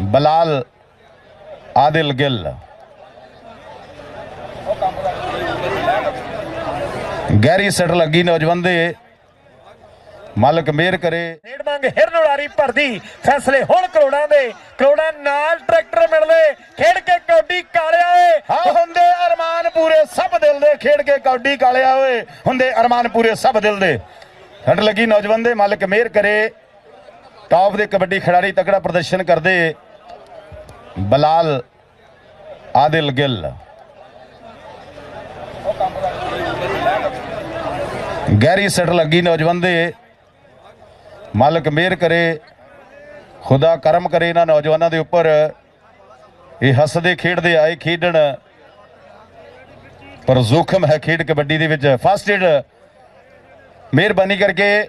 ਬਲਾਲ ਆਦਿਲ ਗਿੱਲ। ਗਹਿਰੀ ਸੱਟ ਲੱਗੀ ਨੌਜਵਾਨ ਦੇ। ਮਾਲਕ ਮਿਹਰ ਕਰੇ। ਨੇੜ ਮੰਗ ਹਿਰਨ ਉਡਾਰੀ ਭਰਦੀ। ਫੈਸਲੇ ਹੁਣ ਕਰੋੜਾਂ ਦੇ। ਕਰੋੜਾਂ ਨਾਲ ਟਰੈਕਟਰ ਮਿਲਦੇ। ਖੇਡ ਕੇ ਕੌਡੀ ਕਾਲਿਆ ਏ ਹੁੰਦੇ ਅਰਮਾਨ ਪੂਰੇ ਸਭ ਦਿਲ ਦੇ। ਖੇਡ ਕੇ ਕੌਡੀ ਕਾਲਿਆ ਓਏ ਹੁੰਦੇ ਅਰਮਾਨ ਪੂਰੇ ਸਭ ਦਿਲ ਦੇ। ਸੱਟ ਲੱਗੀ ਨੌਜਵਾਨ ਦੇ। ਮਾਲਕ ਮਿਹਰ ਕਰੇ। ਟਾਪ ਦੇ ਕਬੱਡੀ ਖਿਡਾਰੀ ਤਕੜਾ ਪ੍ਰਦਰਸ਼ਨ ਕਰਦੇ। ਬਲਾਲ ਆਦਿਲ ਗਿੱਲ। ਗਹਿਰੀ ਸੱਟ ਲੱਗੀ ਨੌਜਵਾਨ ਦੇ। ਮਾਲਕ ਮਿਹਰ ਕਰੇ, ਖੁਦਾ ਕਰਮ ਕਰੇ ਇਹਨਾਂ ਨੌਜਵਾਨਾਂ ਦੇ ਉੱਪਰ। ਇਹ ਹੱਸਦੇ, ਖੇਡਦੇ ਆਏ, ਖੇਡਣ। ਪਰ ਜ਼ੋਖਮ ਹੈ ਖੇਡ ਕਬੱਡੀ ਦੇ ਵਿੱਚ। ਫਸਟ ਏਡ ਮਿਹਰਬਾਨੀ ਕਰਕੇ